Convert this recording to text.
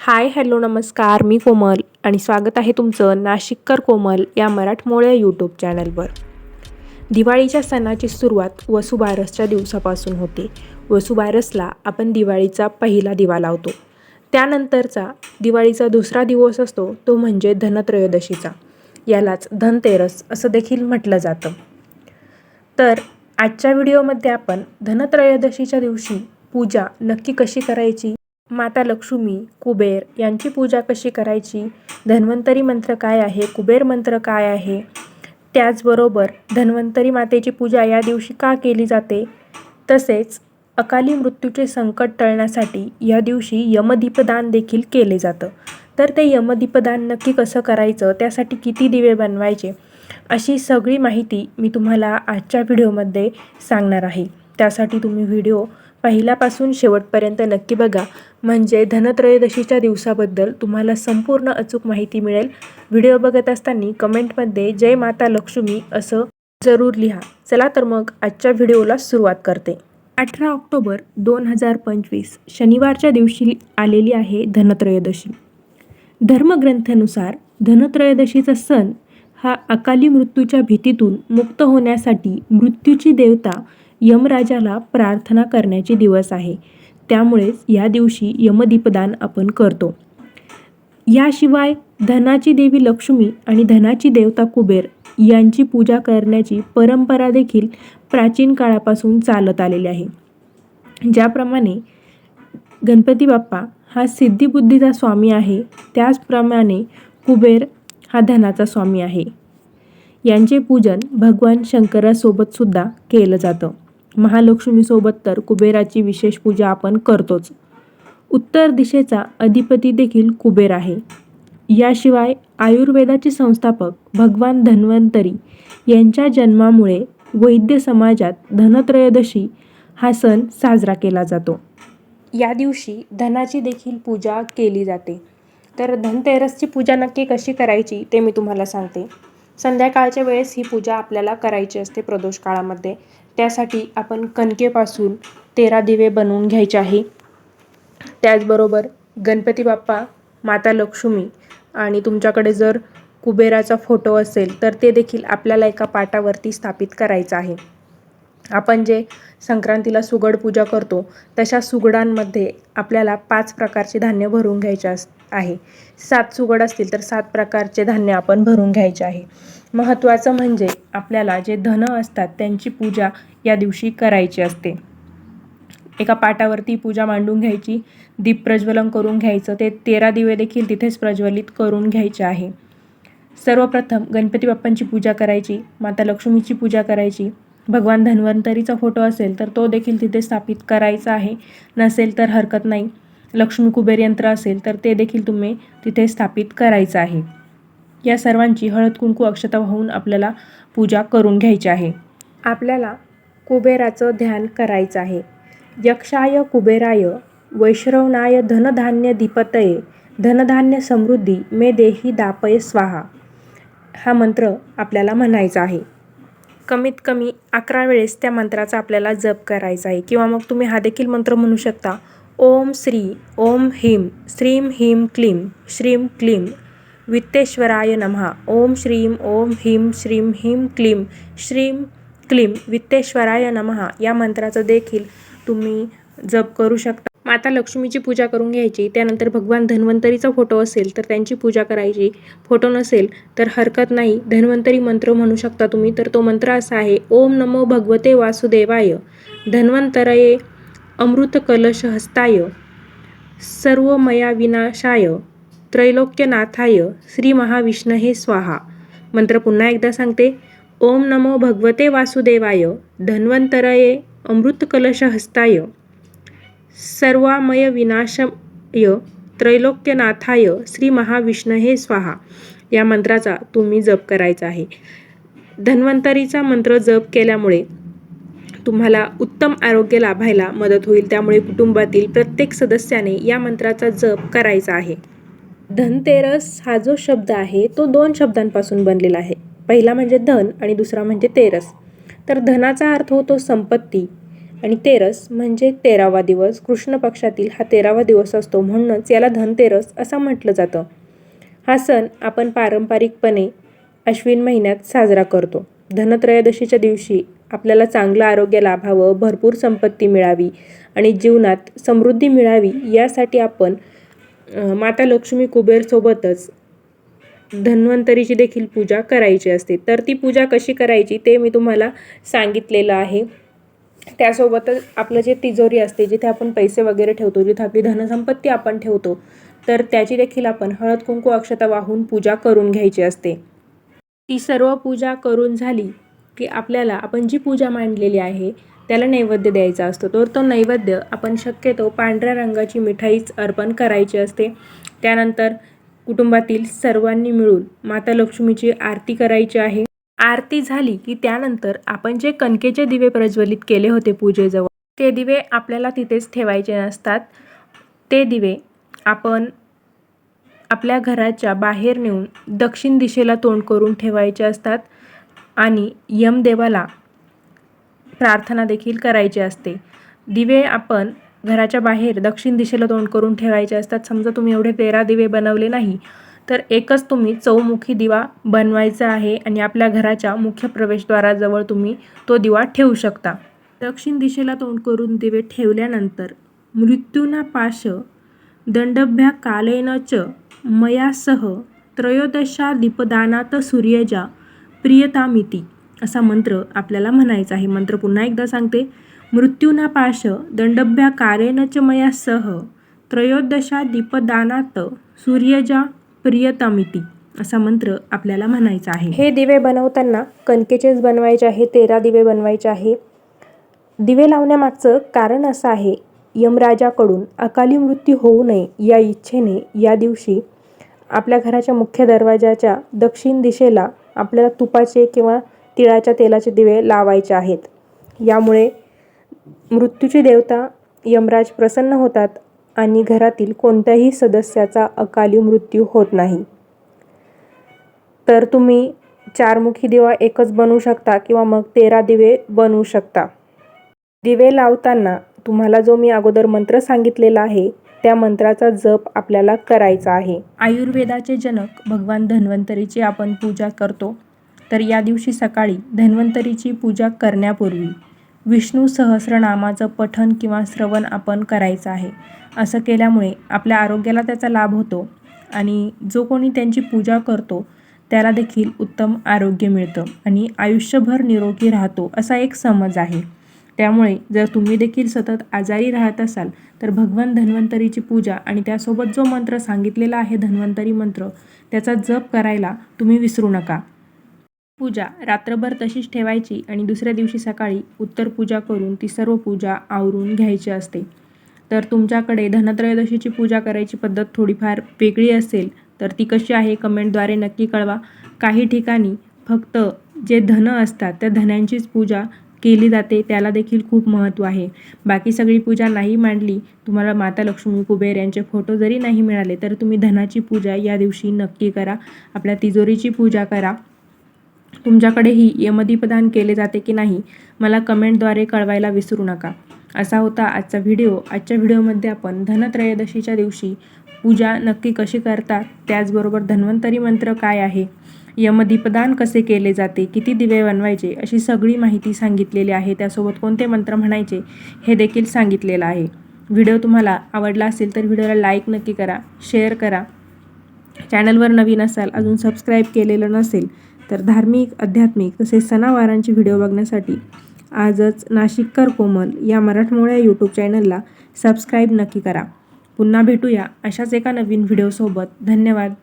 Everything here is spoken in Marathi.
हाय हॅलो नमस्कार मी कोमल आणि स्वागत आहे तुमचं नाशिककर कोमल या मराठमोळ्या यूट्यूब चॅनलवर दिवाळीच्या सणाची सुरुवात वसुबारसच्या दिवसापासून होते. वसुबारसला आपण दिवाळीचा पहिला दिवा लावतो. त्यानंतरचा दिवाळीचा दुसरा दिवस असतो तो म्हणजे धनत्रयोदशीचा. यालाच धनतेरस असं देखील म्हटलं जातं. तर आजच्या व्हिडिओमध्ये आपण धनत्रयोदशीच्या दिवशी पूजा नक्की कशी करायची? माता लक्ष्मी कुबेर यांची पूजा कशी करायची? धन्वंतरी मंत्र काय आहे? कुबेर मंत्र काय आहे? त्याचबरोबर धन्वंतरी मातेची पूजा या दिवशी का केली जाते? तसेच अकाली मृत्यूचे संकट टळण्यासाठी या दिवशी यमदीपदान देखील केले जातं. तर ते यमदीपदान नक्की कसं करायचं? त्यासाठी किती दिवे बनवायचे? अशी सगळी माहिती मी तुम्हाला आजच्या व्हिडिओमध्ये सांगणार आहे. त्यासाठी तुम्ही व्हिडिओ पहिल्यापासून शेवटपर्यंत नक्की बघा. म्हणजे धनत्रयोदशीच्या दिवसाबद्दल तुम्हाला संपूर्ण अचूक माहिती मिळेल. व्हिडिओ बघत असताना कमेंटमध्ये जय माता लक्ष्मी असं जरूर लिहा. चला तर मग आजच्या व्हिडिओला सुरुवात करते. अठरा ऑक्टोबर दोन हजार पंचवीस शनिवारच्या दिवशी आलेली आहे धनत्रयोदशी. धर्मग्रंथानुसार धनत्रयोदशीचा सण हा अकाली मृत्यूच्या भीतीतून मुक्त होण्यासाठी मृत्यूची देवता यमराजाला प्रार्थना करण्याचे दिवस आहे. त्यामुळेच या दिवशी यमदीपदान आपण करतो. याशिवाय धनाची देवी लक्ष्मी आणि धनाची देवता कुबेर यांची पूजा करण्याची परंपरा देखील प्राचीन काळापासून चालत आलेली आहे. ज्याप्रमाणे गणपती बाप्पा हा सिद्धिबुद्धीचा स्वामी आहे त्याचप्रमाणे कुबेर हा धनाचा स्वामी आहे. यांचे पूजन भगवान शंकरासोबतसुद्धा केलं जातं. महालक्ष्मीसोबत तर कुबेराची विशेष पूजा आपण करतोच. उत्तर दिशेचा अधिपती देखील कुबेर आहे. याशिवाय आयुर्वेदाचे संस्थापक भगवान धन्वंतरी यांच्या जन्मामुळे वैद्य समाजात धनत्रयोदशी हा सण साजरा केला जातो. या दिवशी धनाची देखील पूजा केली जाते. तर धनतेरसची पूजा नक्की कशी करायची ते मी तुम्हाला सांगते. संध्याकाळच्या वेळेस ही पूजा आपल्याला करायची असते प्रदोष काळामध्ये त्यासाठी आपण कणकेपासून तेरा दिवे बनवून घ्यायचे आहे. त्याचबरोबर गणपती बाप्पा माता लक्ष्मी आणि तुमच्याकडे जर कुबेराचा फोटो असेल तर ते देखील आपल्याला एका पाटावरती स्थापित करायचं आहे. आपण जे संक्रांतीला सुगड पूजा करतो तशा सुगडांमध्ये आपल्याला पाच प्रकारचे धान्य भरून घ्यायचे अस आहे. सात सुगड असतील तर सात प्रकारचे धान्य आपण भरून घ्यायचे आहे. महत्त्वाचं म्हणजे आपल्याला जे धन असतात त्यांची पूजा या दिवशी करायची असते. एका पाटावरती पूजा मांडून घ्यायची दीप प्रज्वलन करून घ्यायचं ते तेरा दिवे देखील तिथेच प्रज्वलित करून घ्यायचे आहे. सर्वप्रथम गणपती बाप्पांची पूजा करायची माता लक्ष्मीची पूजा करायची. भगवान धन्वंतरीचा फोटो असेल तर तो देखील तिथे स्थापित करायचा आहे. नसेल तर हरकत नाही. लक्ष्मी कुबेर यंत्र असेल तर ते देखील तुम्ही तिथे स्थापित करायचं आहे. या सर्वांची हळद कुंकू अक्षता वाहून आपल्याला पूजा करून घ्यायची आहे. आपल्याला कुबेराचं ध्यान करायचं आहे. यक्षाय कुबेराय वैश्रवणाय धनधान्य दीपतये धनधान्य समृद्धी मे देही दापय स्वाहा. हा मंत्र आपल्याला म्हणायचा आहे. कमीत कमी अकरा वेळेस त्या मंत्राचा आपल्याला जप करायचा आहे. किंवा मग तुम्ही हा देखील मंत्र म्हणू शकता. ओम श्री ओम ह्रीम श्रीम ह्रीम क्लीम श्रीम क्लीम वित्तेश्वराय नमः। ओम श्रीम ओम ह्रीम श्रीम ह्रीम क्लीम श्रीम क्लीम वित्तेश्वराय नमः। या मंत्राचं देखील तुम्ही जप करू शकता. माता लक्ष्मीची पूजा करून घ्यायची त्यानंतर भगवान धन्वंतरीचा फोटो असेल तर त्यांची पूजा करायची. फोटो नसेल तर हरकत नाही. धन्वंतरी मंत्र म्हणू शकता तुम्ही तर तो मंत्र असा आहे ओम नमो भगवते वासुदेवाय धन्वंतरये अमृत कलश हस्ताय सर्वमया विनाशाय त्रैलोक्यनाथाय श्री महाविष्ण हे स्वाहा. मंत्र पुन्हा एकदा सांगते. ओम नमो भगवते वासुदेवाय. धन्वंतरये अमृतकलशहस्ताय. सर्वामय विनाशय त्रैलोक्यनाथाय श्री महाविष्णहे स्वाहा. या मंत्राचा तुम्ही जप करायचा आहे. धन्वंतरीचा मंत्र जप केल्यामुळे तुम्हाला उत्तम आरोग्य लाभायला मदत होईल. त्यामुळे कुटुंबातील प्रत्येक सदस्याने या मंत्राचा जप करायचा आहे. धनतेरस हा जो शब्द आहे तो दोन शब्दांपासून बनलेला आहे. पहिला म्हणजे धन आणि दुसरा म्हणजे तेरस. तर धनाचा अर्थ होतो संपत्ती आणि तेरस म्हणजे तेरावा दिवस. कृष्ण पक्षातील हा तेरावा दिवस असतो म्हणूनच याला धनतेरस असं म्हटलं जातं. हा सण आपण पारंपरिकपणे अश्विन महिन्यात साजरा करतो. धनत्रयोदशीच्या दिवशी आपल्याला चांगलं आरोग्य लाभावं भरपूर संपत्ती मिळावी आणि जीवनात समृद्धी मिळावी यासाठी आपण माता लक्ष्मी कुबेरसोबतच धन्वंतरीची देखील पूजा करायची असते. तर ती पूजा कशी करायची ते मी तुम्हाला सांगितलेलं आहे. त्यासोबतच आपलं जे तिजोरी असते जिथे आपण पैसे वगैरे ठेवतो जिथे आपली धनसंपत्ती आपण ठेवतो तर त्याची देखील आपण हळद कुंकू अक्षता वाहून पूजा करून घ्यायची असते. ती सर्व पूजा करून झाली की आपल्याला आपण जी पूजा मांडलेली आहे त्याला नैवेद्य द्यायचा असतो. तर तो नैवेद्य आपण शक्यतो पांढऱ्या रंगाची मिठाईच अर्पण करायची असते. त्यानंतर कुटुंबातील सर्वांनी मिळून माता लक्ष्मीची आरती करायची आहे. आरती झाली की त्यानंतर आपण जे कणकेचे दिवे प्रज्वलित केले होते पूजेजवळ ते दिवे आपल्याला तिथेच ठेवायचे नसतात. ते दिवे आपण आपल्या घराच्या बाहेर नेऊन दक्षिण दिशेला तोंड करून ठेवायचे असतात आणि यमदेवाला प्रार्थना देखील करायची असते. दिवे आपण घराच्या बाहेर दक्षिण दिशेला तोंड करून ठेवायचे असतात. समजा तुम्ही एवढे तेरा दिवे बनवले नाही तर एकच तुम्ही चौमुखी दिवा बनवायचा आहे आणि आपल्या घराच्या मुख्य प्रवेशद्वाराजवळ तुम्ही तो दिवा ठेवू शकता. दक्षिण दिशेला तोंड करून दिवे ठेवल्यानंतर मृत्यूना पाश दंडभ्या कालेन च मयासह त्रयोदशा दीपदानात सूर्यजा प्रियतामिती असा मंत्र आपल्याला म्हणायचा आहे. मंत्र पुन्हा एकदा सांगते. मृत्यूना पाश दंडभ्या कारेन च मया सह त्रयोदशा दीपदानात सूर्यजा प्रियतामिती असा मंत्र आपल्याला म्हणायचा आहे. हे दिवे बनवताना कणकेचेच बनवायचे आहे तेरा दिवे बनवायचे आहे. दिवे लावण्यामागचं कारण असं आहे यमराजाकडून अकाली मृत्यू होऊ नये या इच्छेने या दिवशी आपल्या घराच्या मुख्य दरवाजाच्या दक्षिण दिशेला आपल्याला तुपाचे किंवा तिळाच्या तेलाचे दिवे लावायचे आहेत. यामुळे मृत्यूची देवता यमराज प्रसन्न होतात आणि घरातील कोणत्याही सदस्याचा अकाली मृत्यू होत नाही. तर तुम्ही चारमुखी दिवा एकच बनवू शकता किंवा मग तेरा दिवे बनवू शकता. दिवे लावताना तुम्हाला जो मी अगोदर मंत्र सांगितलेला आहे त्या मंत्राचा जप आपल्याला करायचा आहे. आयुर्वेदाचे जनक भगवान धन्वंतरीची आपण पूजा करतो. तर या दिवशी सकाळी धन्वंतरीची पूजा करण्यापूर्वी विष्णू सहस्रनामाचं पठन किंवा श्रवण आपण करायचं आहे. असं केल्यामुळे आपल्या आरोग्याला त्याचा लाभ होतो आणि जो कोणी त्यांची पूजा करतो त्याला देखील उत्तम आरोग्य मिळतं आणि आयुष्यभर निरोगी राहतो असा एक समज आहे. त्यामुळे जर तुम्ही देखील सतत आजारी राहत असाल तर भगवान धन्वंतरीची पूजा आणि त्यासोबत जो मंत्र सांगितलेला आहे धन्वंतरी मंत्र त्याचा जप करायला तुम्ही विसरू नका. पूजा रात्रभर तशीच ठेवायची आणि दुसऱ्या दिवशी सकाळी उत्तर पूजा करून ती सर्व पूजा आवरून घ्यायची असते. तर तुमच्याकडे धनत्रयोदशीची पूजा करायची पद्धत थोडीफार वेगळी असेल तर ती कशी आहे कमेंटद्वारे नक्की कळवा. काही ठिकाणी फक्त जे धन असतात त्या धन्यांचीच पूजा केली जाते त्याला देखील खूप महत्त्व आहे. बाकी सगळी पूजा नाही मांडली तुम्हाला माता लक्ष्मी कुबेर यांचे फोटो जरी नाही मिळाले तर तुम्ही धनाची पूजा या दिवशी नक्की करा. आपल्या तिजोरीची पूजा करा. तुमच्याकडेही यमदीपदान केले जाते की नाही मला कमेंटद्वारे कळवायला विसरू नका. असा होता आजचा व्हिडिओ. आजच्या व्हिडिओमध्ये आपण धनत्रयोदशीच्या दिवशी पूजा नक्की कशी करतात त्याचबरोबर धन्वंतरी मंत्र काय आहे यमदीपदान कसे केले जाते किती दिवे बनवायचे अशी सगळी माहिती सांगितलेली आहे. त्यासोबत कोणते मंत्र म्हणायचे हे देखील सांगितलेलं आहे. व्हिडिओ तुम्हाला आवडला असेल तर व्हिडिओला लाईक नक्की करा शेअर करा. चॅनलवर नवीन असाल अजून सबस्क्राईब केलेलं नसेल तर धार्मिक आध्यात्मिक तसेच सणावारांचे व्हिडिओ बघण्यासाठी आजच नाशिककर कोमल या मराठमोळ्या यूट्यूब चॅनलला सबस्क्राईब नक्की करा. पुन्हा भेटूया अशाच एका नवीन व्हिडिओसोबत. धन्यवाद.